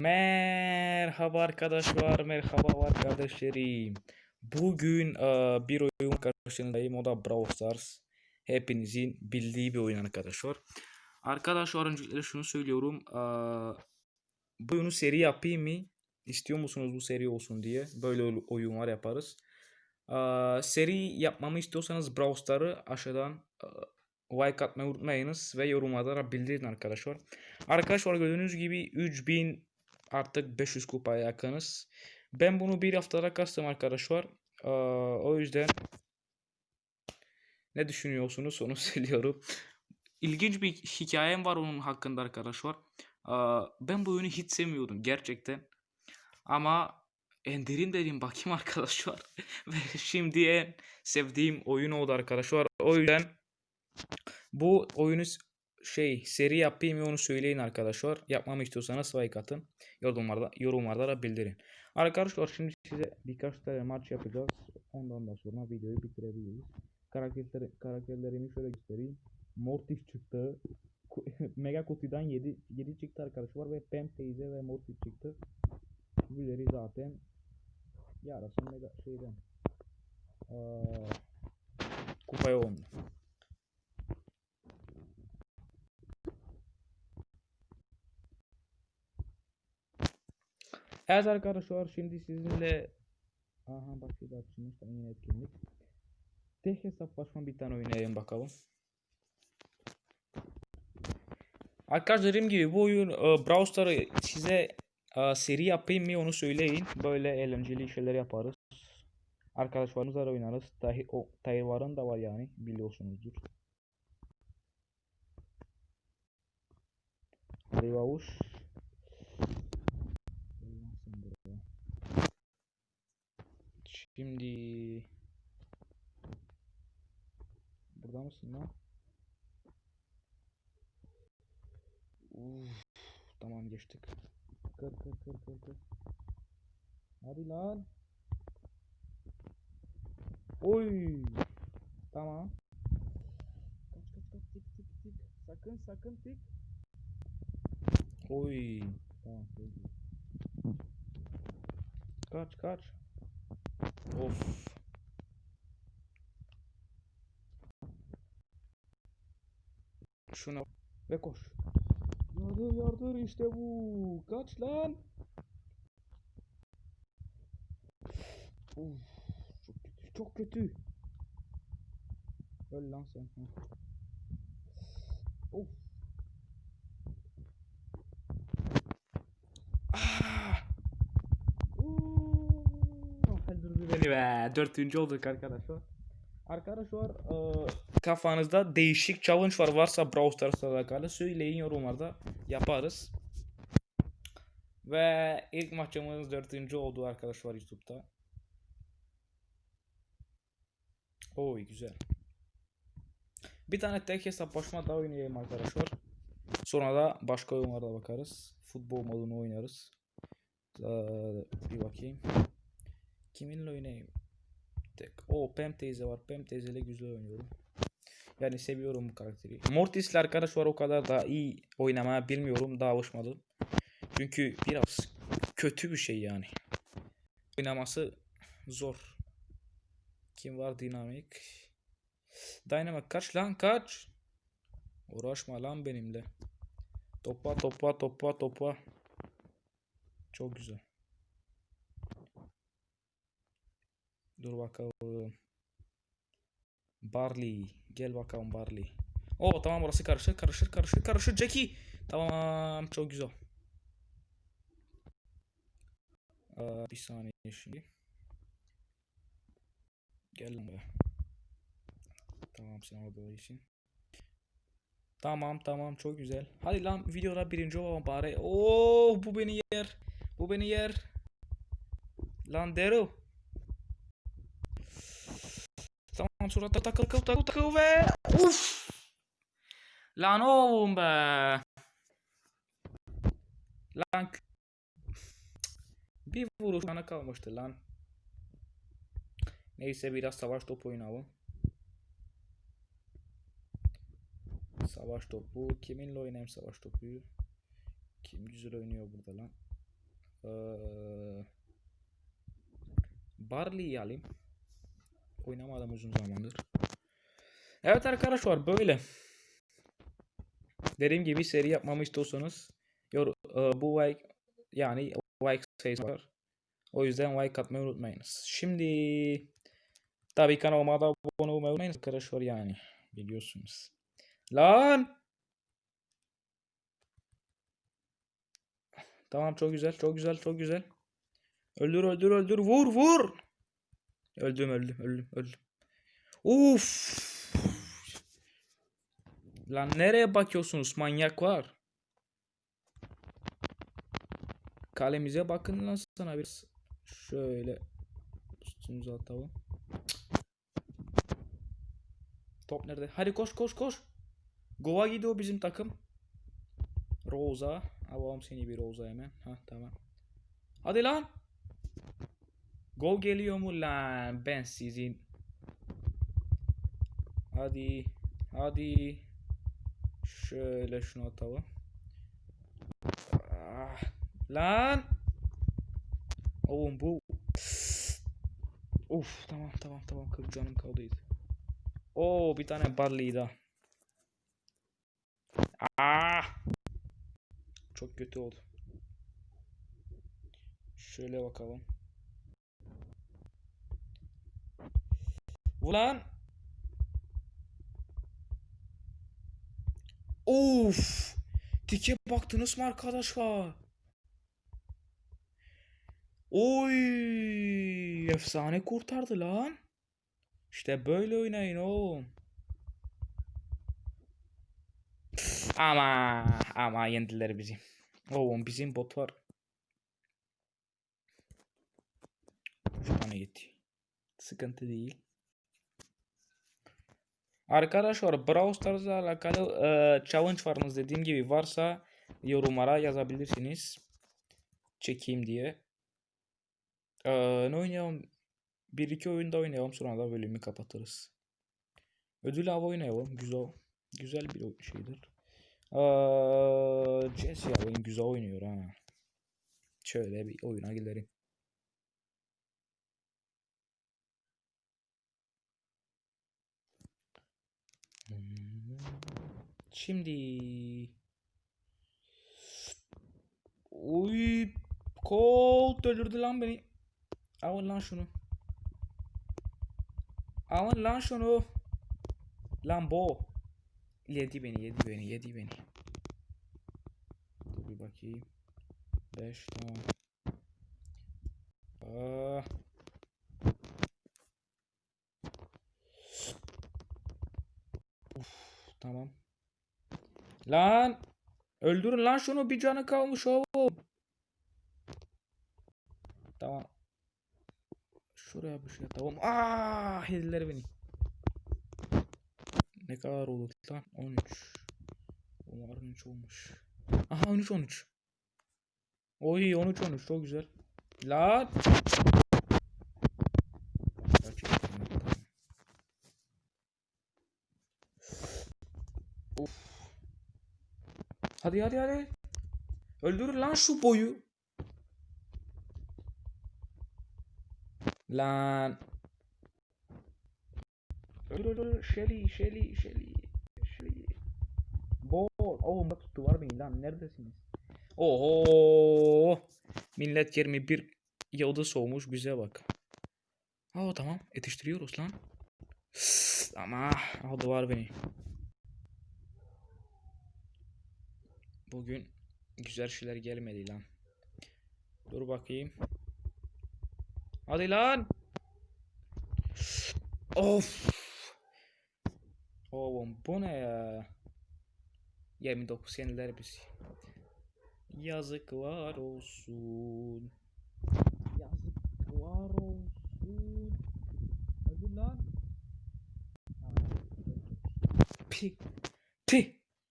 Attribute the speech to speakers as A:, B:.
A: Merhaba arkadaşlar, merhaba arkadaşlarım. Bugün e, bir oyun karşınızdayım, o da Brawl Stars. Hepinizin bildiği bir oyun arkadaşlar. Arkadaşlar öncelikle şunu söylüyorum. e, bu oyunu seri yapayım mı? İstiyor musunuz bu seri olsun diye? Böyle oy- oyunlar yaparız. E, seri yapmamı istiyorsanız Brawl Stars'ı aşağıdan e, like atmayı unutmayınız ve yorumlarda bildirin arkadaşlar. Arkadaşlar gördüğünüz gibi 3000 artık 500 kupaya yakınız. Ben bunu bir haftada kastım arkadaşlar. Ee, o yüzden ne düşünüyorsunuz onu söylüyorum. İlginç bir hikayem var onun hakkında arkadaşlar. Ee, ben bu oyunu hiç sevmiyordum gerçekten. Ama endireyim dedim bakayım arkadaşlar. Ve şimdi en sevdiğim oyun oldu arkadaşlar. O yüzden bu oyunu şey seri yapayım mı onu söyleyin arkadaşlar. Yapmamı istiyorsanız like atın. Yorumlarda, yorumlarda da bildirin. Arkadaşlar şimdi size birkaç tane maç yapacağız. Ondan da sonra videoyu bitirebiliriz. Karakterleri, karakterlerimi şöyle göstereyim. Mortis çıktı. Mega kutudan 7, 7 çıktı arkadaşlar ve Pam teyze ve Mortis çıktı. Öbürleri zaten yarısı mega şeyden. Aa, kupaya oldu. Evet arkadaşlar şimdi sizinle Aha bak bir açılmış da yine etkinlik. Tek hesaplaşma bir tane oynayalım bakalım. Arkadaşlar dediğim gibi bu oyun e, Brawl Stars'ı size e, seri yapayım mı onu söyleyin. Böyle eğlenceli şeyler yaparız. Arkadaşlarımızla da oynarız. Tahi, o, Tayvar'ın da var yani biliyorsunuzdur. Hadi Şimdi burada mısın lan? Uf, tamam geçtik. Kır kır kır kır kır. Hadi lan. Oy. Tamam. Kaç kaç kaç tik tik tik. Sakın sakın tik. Oy. Tamam. Kaç kaç. Of. Şuna ve koş. Yardır yardır işte bu. Kaç lan. Of. Çok kötü. Çok kötü. Öl lan sen. Of. Ah! Beni be. Dörtüncü olduk arkadaşlar. Arkadaşlar e, kafanızda değişik challenge var varsa Brawl Stars'la alakalı söyleyin yorumlarda yaparız. Ve ilk maçımız dörtüncü oldu arkadaşlar YouTube'da. Oy güzel. Bir tane tek hesaplaşma daha oynayalım arkadaşlar. Sonra da başka oyunlara bakarız. Futbol modunu oynarız. Ee, bir bakayım. Kiminle oynayayım? Tek. O Pam teyze var. Pam teyzeyle güzel oynuyorum. Yani seviyorum bu karakteri. Mortis'le arkadaşlar o kadar da iyi oynamaya bilmiyorum. Daha alışmadım. Çünkü biraz kötü bir şey yani. Oynaması zor. Kim var dinamik? Dynamic kaç lan kaç. Uğraşma lan benimle. Topla topla topla topla. Çok güzel. Dur bakalım. Barley. Gel bakalım Barley. Oo tamam burası karışır karışır karışır karışır Jackie. Tamam çok güzel. Aa, bir saniye şimdi. Gel buraya. Tamam sen orada için. Tamam tamam çok güzel. Hadi lan videoda birinci olalım bari. Oo bu beni yer. Bu beni yer. Lan Daryl. Sonra takıl takıl takıl takıl ve uf. Lan oğlum be. Lan bir vuruş bana kalmıştı lan. Neyse biraz savaş topu oynayalım. Savaş topu. Kiminle oynayayım savaş topu? Kim güzel oynuyor burada lan? Ee, Barley'i alayım. Oynamadım uzun zamandır. Evet arkadaşlar böyle. Dediğim gibi seri yapmamı istiyorsanız yor, e, bu like yani like sayısı var. O yüzden like atmayı unutmayınız. Şimdi tabii kanalıma da abone olmayı unutmayınız arkadaşlar yani. Biliyorsunuz. Lan! Tamam çok güzel çok güzel çok güzel. Öldür öldür öldür vur vur. Öldüm öldüm öldüm öldüm. Uf. Lan nereye bakıyorsunuz manyak var. Kalemize bakın lan sana bir şöyle üstümüze atalım. Top nerede? Hadi koş koş koş. Goa gidiyor bizim takım. Rosa. Alalım seni bir Rosa hemen. Ha tamam. Hadi lan. Gol geliyor mu lan? Ben sizin. Hadi. Hadi. Şöyle şunu atalım. Ah, lan. Oğlum bu. Of tamam tamam tamam 40 canım kaldıydı. Oo bir tane barley. Ah. Çok kötü oldu. Şöyle bakalım. Ulan. Of. Tike baktınız mı arkadaşlar? Oy. Efsane kurtardı lan. İşte böyle oynayın oğlum. Ama ama yendiler bizi. Oğlum bizim bot var. Üç tane yetti. Sıkıntı değil. Arkadaşlar Brawl Stars'la alakalı e, challenge varınız dediğim gibi varsa yorumlara yazabilirsiniz. Çekeyim diye. E, ne oynayalım? Bir iki oyunda oynayalım sonra da bölümü kapatırız. Ödül avı oynayalım. Güzel. Güzel bir şeydir. Eee Jesse oyun güzel oynuyor ha. Şöyle bir oyuna gidelim. Şimdi Uy Colt öldürdü lan beni. Alın lan şunu. Alın lan şunu. Lan bo. Yedi beni, yedi beni, yedi beni. Dur bir bakayım. 5 tamam. Aa. Uf, tamam. Lan öldürün lan şunu bir canı kalmış oğlum. Tamam. Şuraya bir şey atalım. Aa, yediler beni. Ne kadar oldu lan? 13. Umarım 13 olmuş. Aha 13 13. Oy 13 13 çok güzel. Lan. Gerçekten tamam. Of. Hadi hadi hadi. Öldür lan şu boyu. Lan. Öldür öldür. Shelly Shelly Shelly. Shelly. Bol. Oğlum bak tuttu var mı lan? Neredesiniz? Oho. Millet 21 yıldız olmuş bize bak. Aa tamam yetiştiriyoruz lan. Ama aldı var beni. Bugün güzel şeyler gelmedi lan. Dur bakayım. Hadi lan. Of. Oğlum bu ne ya? 29 yeniler bizi. Yazıklar olsun. Yazıklar olsun. Hadi lan. Pi. Pi.